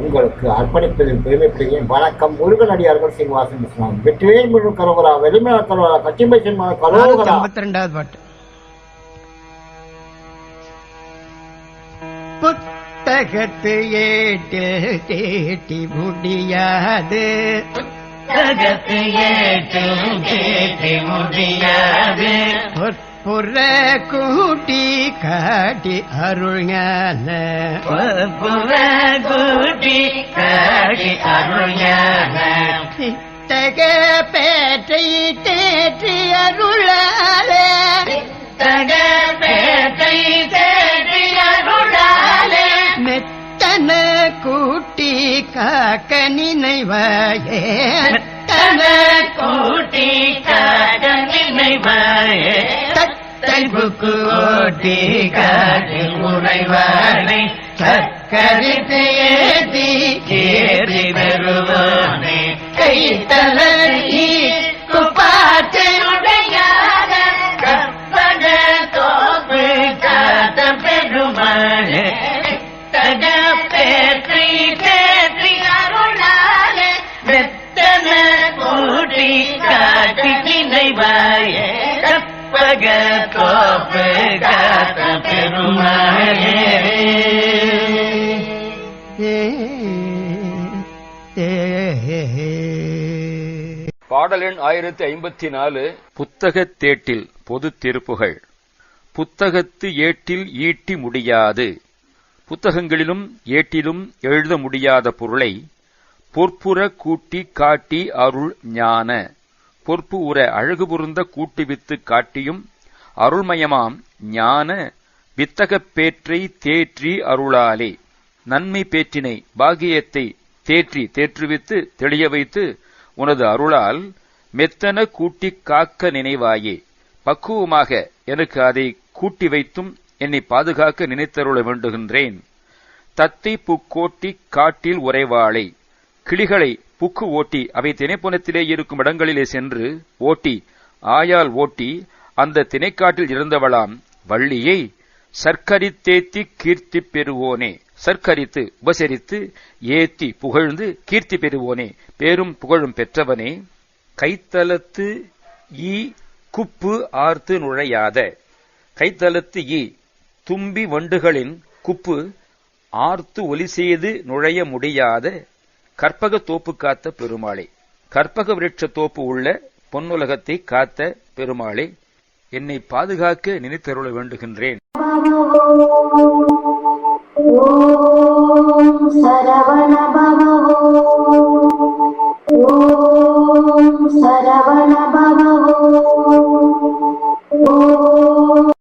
உங்களுக்கு அர்ப்பணிப்பதில் பெருமைப்படுகிறேன் வணக்கம். முருகனடியார்கள் சீனிவாசன் இஸ்லாம் வெற்றிவே முழு கரோகரா வெளிமல கரோகரா கச்சிம்பை சின்மா கரோகரா ரெண்டாவது பாட்டு. புத்தகத்து ஏட்டில் தேட்டி முடியாது. ஜகத்து ஏற்றும் கேட்டு முடியாது. புற கூட்டி காட்டி அருள் ஞான புற கூட்டி காடி அருள்ஞான. சித்தக பேற்றை தேற்றி அருளாலே. தக பேட்டை தேடி அருளாலே. மெத்தன கூட்டி காக்க நினைவாயே. தன கூட்டி ஓட்டி காட்டி உறைவானை சக்கரித்து ஏற்றி ஏறி வருவானே. கை கற்பக காத்த பாடல் எண் ஆயிரத்தி ஐம்பத்தி நாலு. புத்தகத் தேட்டில் பொதுத் திருப்புகள். புத்தகத்து ஏட்டில் ஈட்டி முடியாது. புத்தகங்களிலும் ஏட்டிலும் எழுத முடியாத பொருளை பொற்புற கூட்டி காட்டி அருள் ஞான. பொற்பு உற அழகு பொருந்த கூட்டி வித்து காட்டியும் அருள்மயமாம் ஞான வித்தகப் பேற்றை தேற்றி அருளாலே. நன்மை பேற்றினை பாகியத்தை தேற்றி தேற்றுவித்து தெளிய வைத்து உனது அருளால் மெத்தன கூட்டிக் காக்க நினைவாயே. பக்குவமாக எனக்கு அதை கூட்டி வைத்தும் என்னை பாதுகாக்க நினைத்தருள வேண்டுகின்றேன். தத்தை புக்கோட்டி காட்டில் உறைவாளை. கிளிகளை புக்கு ஓட்டி அவை திணைப்புணத்திலே இருக்கும் இடங்களிலே சென்று ஓட்டி ஆயால் ஓட்டி அந்த திணைக்காட்டில் இருந்தவளாம் வள்ளியை சர்க்கரித்தேத்தி கீர்த்தி பெறுவோனே. சர்க்கரித்து உபசரித்து ஏத்தி புகழ்ந்து கீர்த்தி பெறுவோனே. பேரும் புகழும் பெற்றவனே. கைத்தலத்து ஈ குப்பு ஆர்த்து நுழையாத. கைத்தலத்து ஈ தும்பி வண்டுகளின் குப்பு ஆர்த்து ஒலி செய்து நுழைய முடியாத கற்பக தோப்பு காத்த பெருமாளே. கற்பக விருட்ச தோப்பு உள்ள பொன்னுலகத்தை காத்த பெருமாளே. என்னை பாதுகாக்க நினைத்தருள வேண்டுகின்றேன். ஓம் சரவண